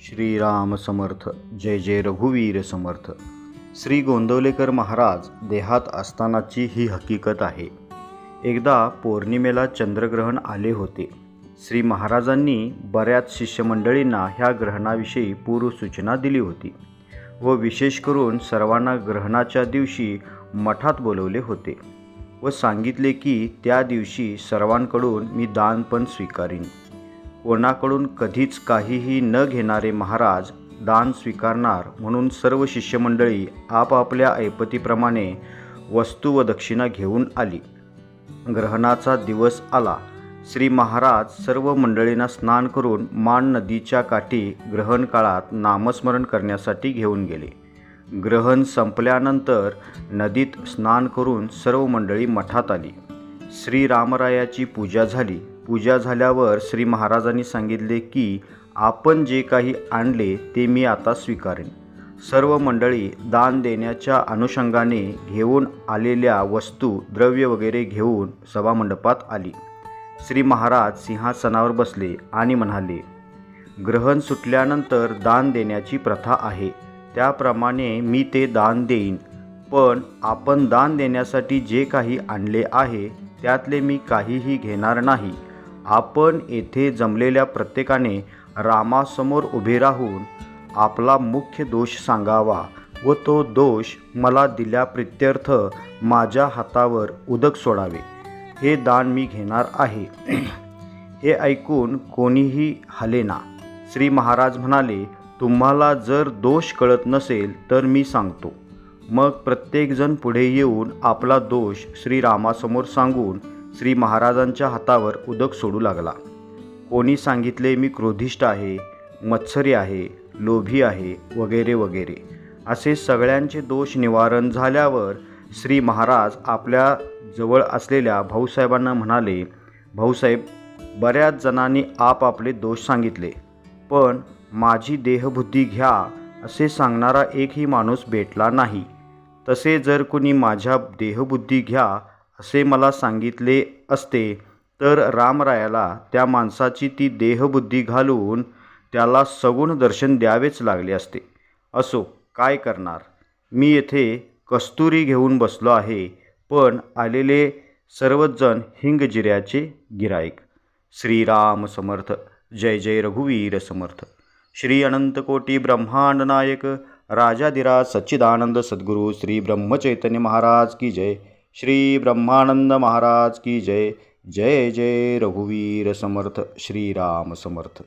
श्रीराम समर्थ जय जय रघुवीर समर्थ. श्री गोंदवलेकर महाराज देहात असतानाची ही हकीकत आहे. एकदा पौर्णिमेला चंद्रग्रहण आले होते. श्री महाराजांनी बऱ्याच शिष्यमंडळींना ह्या ग्रहणाविषयी पूर्वसूचना दिली होती व विशेष करून सर्वांना ग्रहणाच्या दिवशी मठात बोलवले होते व सांगितले की त्या दिवशी सर्वांकडून मी दान पण स्वीकारीन. कोणाकडून कधीच काहीही न घेणारे महाराज दान स्वीकारणार म्हणून सर्व शिष्यमंडळी आपापल्या ऐपतीप्रमाणे वस्तू व दक्षिणा घेऊन आली. ग्रहणाचा दिवस आला. श्री महाराज सर्व मंडळींना स्नान करून मान नदीच्या काठी ग्रहण काळात नामस्मरण करण्यासाठी घेऊन गेले. ग्रहण संपल्यानंतर नदीत स्नान करून सर्व मंडळी मठात आली. श्री रामरायाची पूजा झाली. पूजा झाल्यावर श्री महाराजांनी सांगितले की आपण जे काही आणले ते मी आता स्वीकारेन. सर्व मंडळी दान देण्याच्या अनुषंगाने घेऊन आलेल्या वस्तू द्रव्य वगैरे घेऊन सभामंडपात आली. श्री महाराज सिंहासनावर बसले आणि म्हणाले ग्रहण सुटल्यानंतर दान देण्याची प्रथा आहे. त्याप्रमाणे मी ते दान देईन. पण आपण दान देण्यासाठी जे काही आणले आहे त्यातले मी काहीही घेणार नाही. आपण येथे जमलेल्या प्रत्येकाने रामासमोर उभे राहून आपला मुख्य दोष सांगावा व तो दोष मला दिल्या प्रित्यर्थ माझ्या हातावर उदक सोडावे. हे दान मी घेणार आहे. हे ऐकून कोणीही हलेना श्री महाराज म्हणाले तुम्हाला जर दोष कळत नसेल तर मी सांगतो. मग प्रत्येकजण पुढे येऊन आपला दोष श्रीरामासमोर सांगून श्री महाराजांच्या हातावर उदक सोडू लागला. कोणी सांगितले मी क्रोधिष्ट आहे मत्सरी आहे लोभी आहे वगैरे वगैरे. असे सगळ्यांचे दोष निवारण झाल्यावर श्री महाराज आपल्या जवळ असलेल्या भाऊसाहेबांना म्हणाले भाऊसाहेब बऱ्याच जणांनी आपापले दोष सांगितले पण माझी देहबुद्धी घ्या असे सांगणारा एकही माणूस भेटला नाही. तसे जर कोणी माझ्या देहबुद्धी घ्या असे मला सांगितले असते. तर रामरायाला त्या माणसाची ती देहबुद्धी घालून त्याला सगुण दर्शन द्यावेच लागले असते. असो काय करणार? मी येथे कस्तुरी घेऊन बसलो आहे पण आलेले सर्वच जण हिंगजिऱ्याचे गिराईक. श्रीराम समर्थ. जय जय रघुवीर समर्थ. श्री अनंतकोटी ब्रह्मांड नायक. राजाधिराज सच्चिदानंद सद्गुरू श्री ब्रह्मचैतन्य महाराज की जय. श्री ब्रह्मानंद महाराज की जय. जय जय रघुवीर समर्थ. श्रीराम समर्थ.